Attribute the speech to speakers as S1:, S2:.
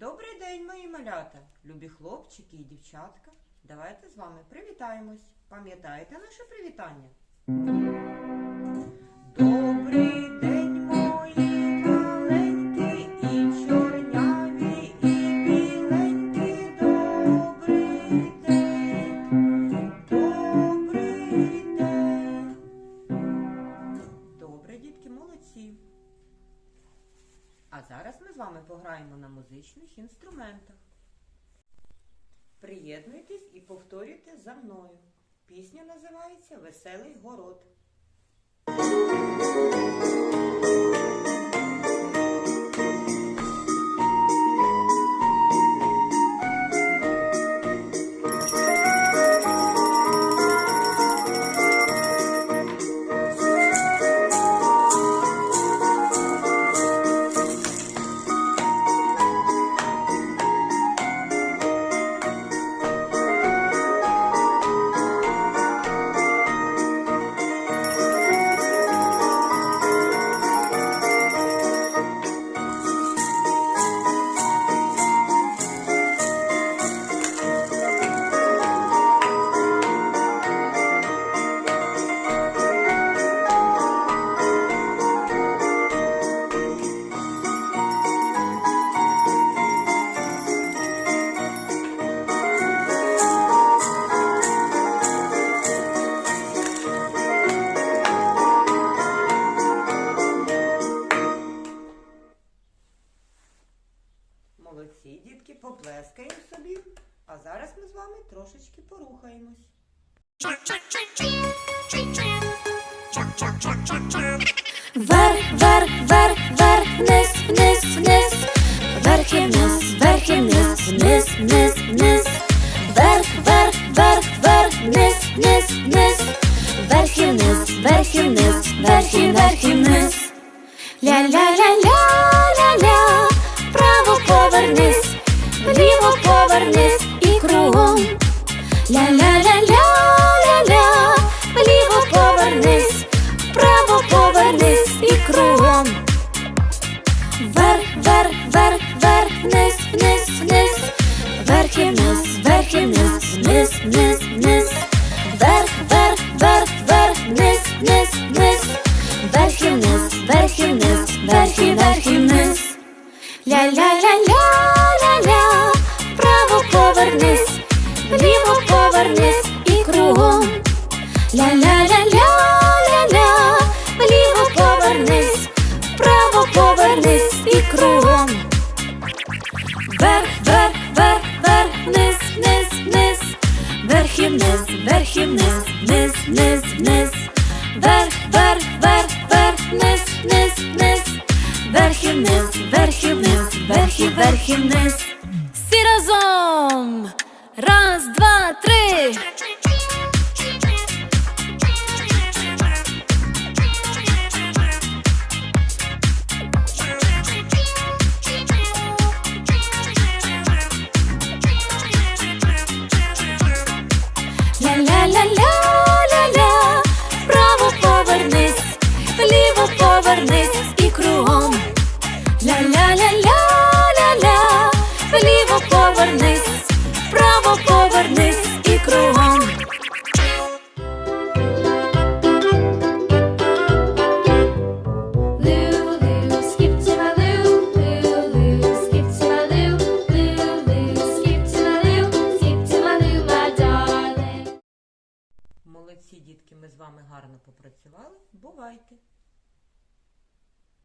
S1: Добрий день, мої малята, любі хлопчики і дівчатка. Давайте з вами привітаємось. Пам'ятаєте наше привітання? Добрий день, мої маленькі, і чорняві, і біленькі. Добрий А зараз ми з вами пограємо на музичних інструментах. Приєднуйтесь і повторюйте за мною. Пісня називається Веселий город. Поплескаємо собі. А зараз ми з вами трошечки порухаємось.
S2: Вверх, вверх, вверх, вверх, вниз, вниз, вниз, вверх і вниз, вверх і вниз, вниз, вниз, вниз, вверх, вверх, вверх, вверх, вниз, вниз, вниз, вверх і вниз, вверх і вниз, вверх і вверх і вниз. Ля-ля-ля-ля-ля-ля, Ля-ля-ля-ля-ля-ля, вліво повернись, вправо повернись і кругом. Вверх, вверх, вверх, вверх, вниз, вниз, вниз, вверх і вниз, вверх і вниз, вниз, вниз, вниз, вверх, вверх, вверх, вверх, вниз, вниз, вниз, вверх і вниз, вверх і. Ля-ля-ля-ля-ля-ля, вправо повернись, повернись і кругом. Ля-ля-ля-ля-ля-ля, вліво повернись, вправо повернись і кругом. Вверх, вверх, вверх, вверх, вниз, вниз, вниз, вверх і вниз, вверх і вниз, вниз, вниз, вниз, вверх, вверх, вверх, вверх, вниз, вниз, вниз, вниз. Всі разом! Раз, два, три!
S1: Молодці, дітки, ми з вами гарно попрацювали. Бувайте!